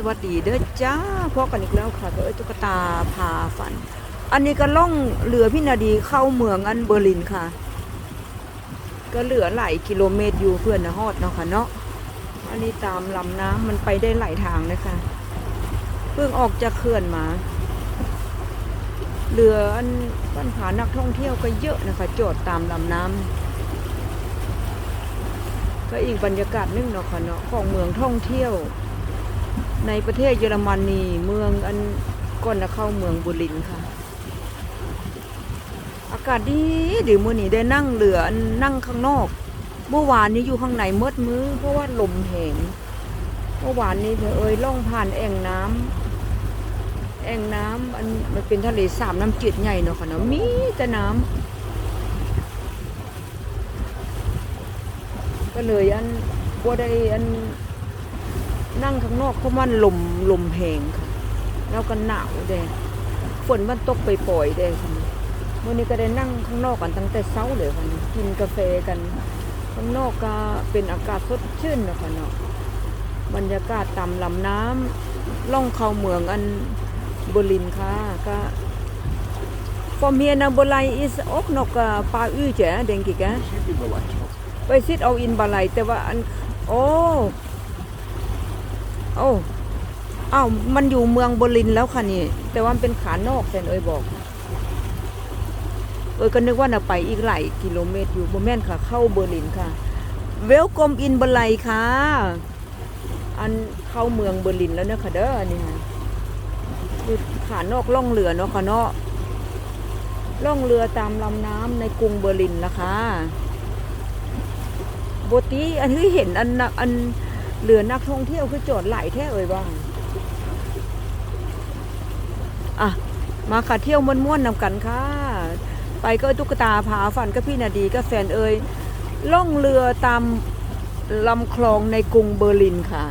สวัสดีเด้อจ้าพบกันอีกแล้วค่ะกับเอ้ตุ๊กตาพาฝัน อันนี้ก็ล่องเรือพี่นาดีเข้าเมืองอันเบอร์ลินค่ะ ก็เหลือหลายกิโลเมตรอยู่เพื่อนนะฮอดเนาะค่ะเนาะอันนี้ตามลำน้ำมันไปได้หลายทางเลยค่ะเพิ่งออกจากเขื่อนมาเรืออันปัญหานักท่องเที่ยวก็เยอะนะคะจอดตามลำน้ำก็อีกบรรยากาศนึงเนาะค่ะเนาะของเมืองท่องเที่ยว ในประเทศเยอรมนนีเมืองอันก่อนจะเข้าเมืองบุรินทร์ค่ะ อากาศดีดีมื้อนี้ได้นั่งเรือนั่งข้างนอก เมื่อวานนี้อยู่ข้างในมืดมือเพราะว่าลมแหงเมื่อวานนี้เธอเอ้ยล่องผ่านแอ่งน้ำแอ่งน้ำอันมันเป็นทะเลสาบน้ำจืดใหญ่เนาะค่ะเนาะมีแต่น้ำก็เลยอันบ่ได้อัน นั่งข้างนอกเพราะมันลมลมแหงค่ะ แล้วก็หนาวเด้ฝนมันตกไปปล่อยเด้ค่ะวันนี้ก็ได้นั่งข้างนอกกันตั้งแต่เช้าเลยค่ะกินกาแฟกัน ข้างนอกก็เป็นอากาศสดชื่นนะคะเนาะบรรยากาศตามลำน้ำล่องเขาเมืองอันบรินค่ะก็ From here now Berlin is ook nog een paar uurtje hè, denk ik hè ชิปปี้เบอร์ไลน์ครับไปซิดเอาอินบาไลแต่ว่าอันโอ้ โอ้อ้าวมันอยู่เมืองเบอร์ลินแล้วค่ะนี่ แต่ว่ามันเป็นขานอกแต่เอ้ยบอก เอ้ยก็นึกว่าน่ะไปอีกหลายกิโลเมตรอยู่บ่แม่นค่ะ เข้าเบอร์ลินค่ะ เวลกอมอินเบอร์ไลค่ะ อันเข้าเมืองเบอร์ลินแล้วเนอะค่ะเด้ออันนี้ค่ะคือขานอกล่องเรือเนาะค่ะเนาะล่องเรือตามลำน้ำในกรุงเบอร์ลินนะคะโบตีอันที่เห็นอันนักอัน เรือนักท่องเที่ยวคือจอดหลายแท้เอ่ยบ้างอะมาค่ะเที่ยวม้วนๆนำกันค่ะ ไปก็ตุ๊กตาผาฝันก็พี่นาดีก็แฟนเอ่ยล่องเรือตามลำคลองในกรุงเบอร์ลินค่ะ